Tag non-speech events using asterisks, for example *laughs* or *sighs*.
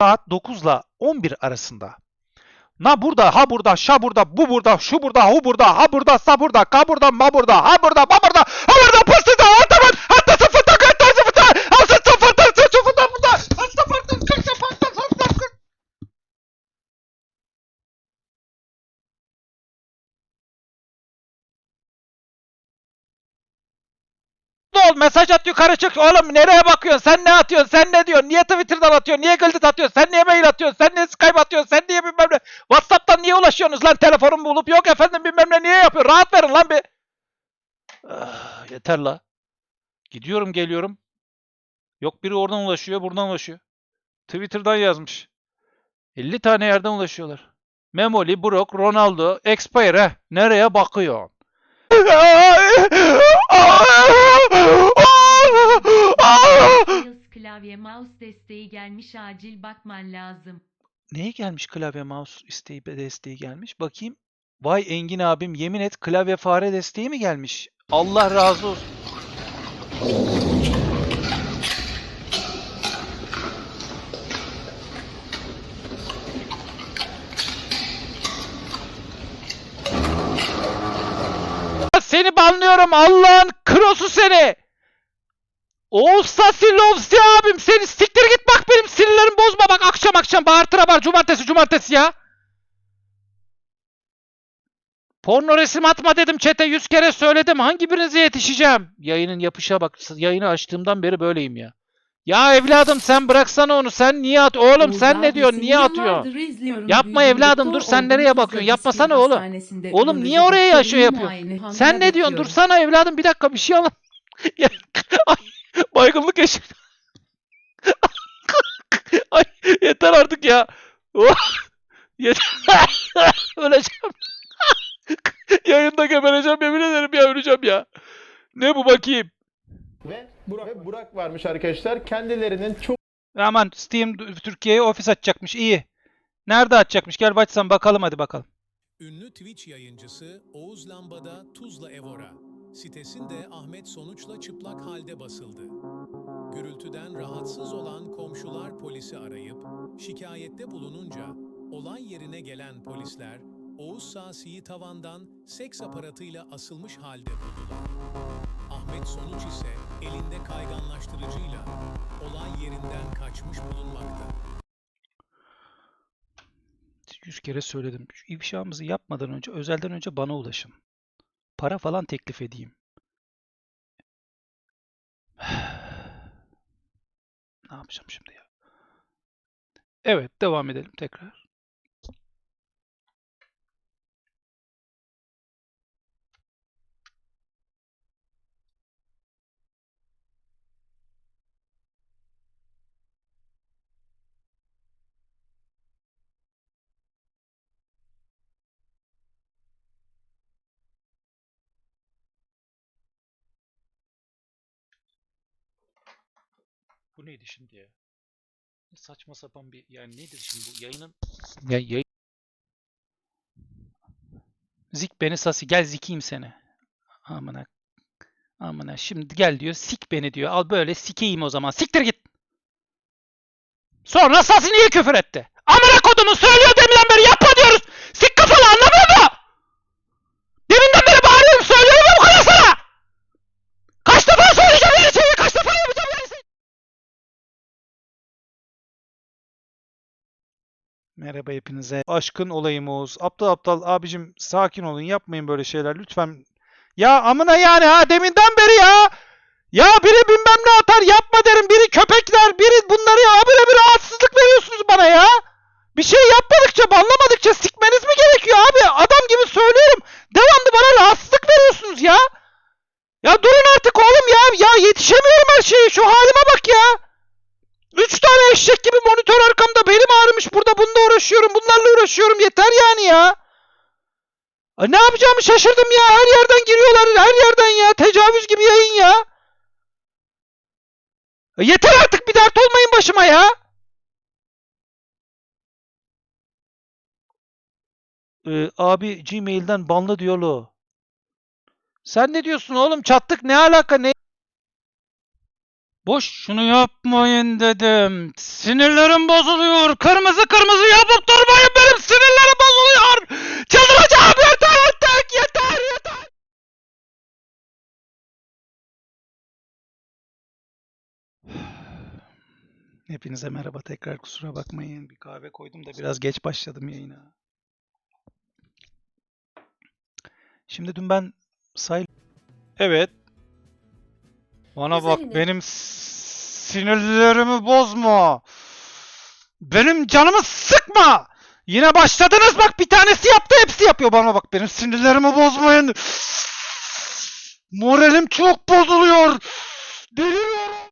saat 9 ile 11 arasında. Na burada, ha burada, şa burada, bu burada, şu burada, hu burada, ha burada, sa burada, ka burada, ma burada, ha burada, ba burada, ha burada, pıstı da, sıfırda, hatta ol mesaj at yukarı çık oğlum nereye bakıyorsun? Sen ne atıyorsun? Sen ne diyorsun? Niye Twitter'dan atıyorsun? Niye Gıldıt atıyorsun? Sen niye mail atıyorsun? Sen niye Skype atıyorsun? Sen niye bilmem ne? Whatsapp'tan niye ulaşıyorsunuz lan? Telefonum bulup yok efendim bilmem ne. Niye yapıyor? Rahat verin lan bir. Ah, yeter la. Gidiyorum geliyorum. Yok biri oradan ulaşıyor buradan ulaşıyor. Twitter'dan yazmış. 50 tane yerden ulaşıyorlar. Memoli, Brock, Ronaldo, Expire nereye bakıyorsun *laughs* *laughs* Yıldız klavye mouse desteği gelmiş acil bakman lazım. Neye gelmiş klavye mouse isteği desteği gelmiş? Bakayım. Vay Engin abim yemin et klavye fare desteği mi gelmiş? Allah razı olsun. Seni banlıyorum Allah'ın krosu seni. Oğuz Sasilovsi abim seni bak benim sinirlerimi bozma bak akşam akşam bağırtıra var cumartesi cumartesi ya. Porno resim atma dedim çete yüz kere söyledim hangi birinize yetişeceğim? Yayının yapışa bak yayını açtığımdan beri böyleyim ya. Ya evladım sen bıraksana onu sen niye at oğlum sen ne diyorsun niye atıyorsun? Yapma evladım, dur, sen nereye bakıyorsun? Yapmasana oğlum. Oğlum, niye oraya ya şey yapıyorsun? Sen ne diyorsun dursana evladım bir dakika bir şey *laughs* Ay, baygınlık yaşadım. Yeter artık ya. Oh, *laughs* yeter. *laughs* Öleceğim. *laughs* Yayında gebereceğim yemin ederim ya öleceğim ya. Ne bu bakayım? Ve Burak, ve Burak varmış arkadaşlar. Kendilerinin çok Aman Steam Türkiye'ye ofis açacakmış iyi. Nerede açacakmış? Gel açsan bakalım hadi bakalım. Ünlü Twitch yayıncısı Oğuz Lambada Tuzla Evora sitesinde Ahmet Sonuç'la çıplak halde basıldı. Gürültüden rahatsız olan komşular polisi arayıp şikayette bulununca olay yerine gelen polisler Oğuz Sasi'yi tavandan seks aparatıyla asılmış halde buldular. Ahmet Sonuç ise elinde kayganlaştırıcıyla olay yerinden kaçmış bulunmakta. Yüz kere söyledim. Şu ifşamızı yapmadan önce, özelden önce bana ulaşın. Para falan teklif edeyim. Ne yapacağım şimdi ya? Evet, devam edelim tekrar. Bu neydi şimdi ya? Saçma sapan bir yani nedir şimdi bu yayının ya yayın Zik beni sasi gel zikeyim seni. Amına amına şimdi gel diyor sik beni diyor. Al böyle sikeyim o zaman. Siktir git. Sonra sasi niye küfür etti? Amına kodumu söylüyor deminden beri yapma diyoruz. Sik kafalı anlamıyor mu? Deminden beri bağırıyorum söylüyorum ya bu kadar sana. Kaç defa söyleyeceğim yani seni kaç defa yapacağım yani seni. Merhaba hepinize. Aşkın olayım Oğuz. Aptal aptal abicim sakin olun yapmayın böyle şeyler lütfen. Ya amına yani ha deminden beri ya. Ya biri bilmem ne atar yapma derim. Biri köpekler biri bunları ya böyle bir rahatsızlık veriyorsunuz bana ya. Bir şey yapmadıkça banlamadıkça sikmeniz mi gerekiyor abi? Adam gibi söylüyorum. Devamlı bana rahatsızlık veriyorsunuz ya. Ya durun artık oğlum ya. Ya yetişemiyorum her şeye. Şu halime bak ya. Üç tane eşek gibi monitör ağrımış burada bununla uğraşıyorum bunlarla uğraşıyorum yeter yani ya. Ne yapacağımı şaşırdım ya her yerden giriyorlar her yerden ya tecavüz gibi yayın ya. Yeter artık bir dert olmayın başıma ya. Ee, abi Gmail'den banla diyor lo. Sen ne diyorsun oğlum çattık ne alaka ne? Boş şunu yapmayın dedim. Sinirlerim bozuluyor. Kırmızı kırmızı yapıp durmayın benim sinirlerim bozuluyor. Çıldıracağım yeter artık yeter yeter. *sighs* Hepinize merhaba tekrar kusura bakmayın. Bir kahve koydum da biraz geç başladım yayına. Şimdi dün ben say... Evet. Bana bak Güzeline. benim sinirlerimi bozma. Benim canımı sıkma. Yine başladınız bak bir tanesi yaptı hepsi yapıyor bana bak benim sinirlerimi bozmayın. Moralim çok bozuluyor. Deliriyorum.